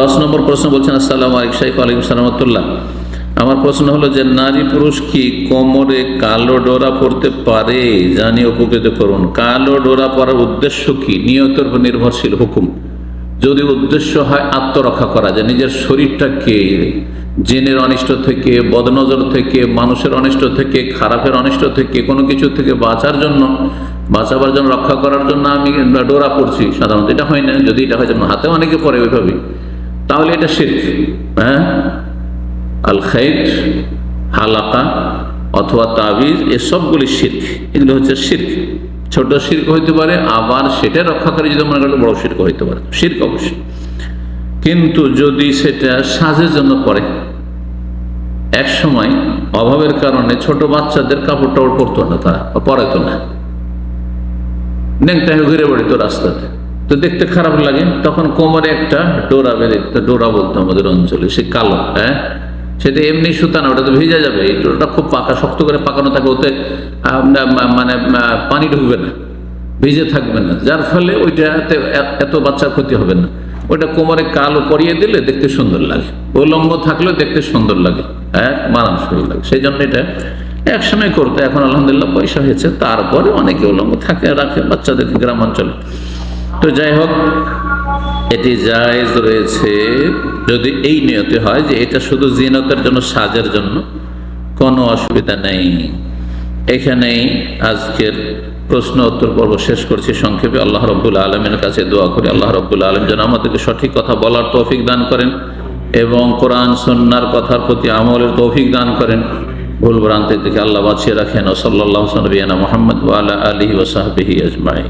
দশ নম্বর প্রশ্ন বলছেন, আসসালাম আলাইকুম শাইফ আলাইকুম সালামতুল্লাহ আমার প্রশ্ন হলো যে, নারী পুরুষ কি কোমরে কালো ডোরা পরতে পারে? জানি উপকৃত করুন। কালো ডোরা পরার উদ্দেশ্য কি? নিয়তের উপর নির্ভরশীল হুকুম। যদি উদ্দেশ্য হয় আত্মরক্ষা করা যায় নিজের শরীরটাকে, জেনের অনিষ্ট থেকে, বদনজর থেকে, মানুষের অনিষ্ট থেকে, খারাপের অনিষ্ট থেকে, কোনো কিছু থেকে বাঁচার জন্য, বাঁচাবার জন্য, রক্ষা করার জন্য আমি ডোরা পড়ছি সাধারণত এটা হয় না। যদি এটা হয়, যেমন হাতে অনেকে পরে ওইভাবে তাহলে এটা শির্ক হ্যাঁ? আল খাইট হালাকা অথবা তাবিজ, এসবগুলি শির্ক। এগুলো হচ্ছে শির্ক। ছোট শির্ক হইতে পারে, আবার সেটা রক্ষাকারী যদি মনে করেন বড় শির্ক হইতে পারে। শির্ক অবশ্যই। কিন্তু যদি সেটা সাজের জন্য পরে এক সময় অভাবের কারণে ছোট বাচ্চাদের কাপড় টাপড় পরতো না তারা পরাইতো না। ঘুরে বেড়িত রাস্তাতে। তো দেখতে খারাপ লাগে। তখন কোমরে একটা ডোরা বেঁধে ডোরা বলতো আমাদের অঞ্চলে, সে কালো হ্যাঁ? সেটা এমনি সুতা না, ওটা তো ভিজা যাবে। এই ডোরাটা খুব পাকা, শক্ত করে পাকানো থাকে, ওতে মানে পানি ঢুকবে না, ভিজে থাকবে না। যার ফলে ওইটাতে এত বাচ্চার ক্ষতি হবে না। ওইটা কোমরে কালো পরিয়ে দিলে দেখতে সুন্দর লাগে। উলম্ব থাকলেও দেখতে সুন্দর লাগে হ্যাঁ? মারান মানানসই লাগে। সেই জন্য এটা একসময় করতো, এখন আলহামদুলিল্লাহ পয়সা হয়েছে। তারপরে অনেকে উলম্ব থাকে, রাখে বাচ্চাদেরকে গ্রামাঞ্চলে। তো যাই হোক, এটি জায়জ রয়েছে। যদি এই নিয়তে হয় যে এটা শুধু জিনতের জন্য, সাজের জন্য, কোনো অসুবিধা নেই। এখানেই আজকের প্রশ্ন উত্তর পর্ব শেষ করছি। সংক্ষেপে আল্লাহ রব্বুল আলমের কাছে দোয়া করি। আল্লাহ রব্বুল আলম যেন আমাদেরকে সঠিক কথা বলার তৌফিক দান করেন এবং কোরআন সন্ন্যার কথার প্রতি আমলের তৌফিক দান করেন। ভুল ভ্রান্তি থেকে আল্লাহ বাঁচিয়ে রাখেন। ও সাল্লাহ মোহাম্মদ ওয়ালা আলী ওসাহবিহি আজমাই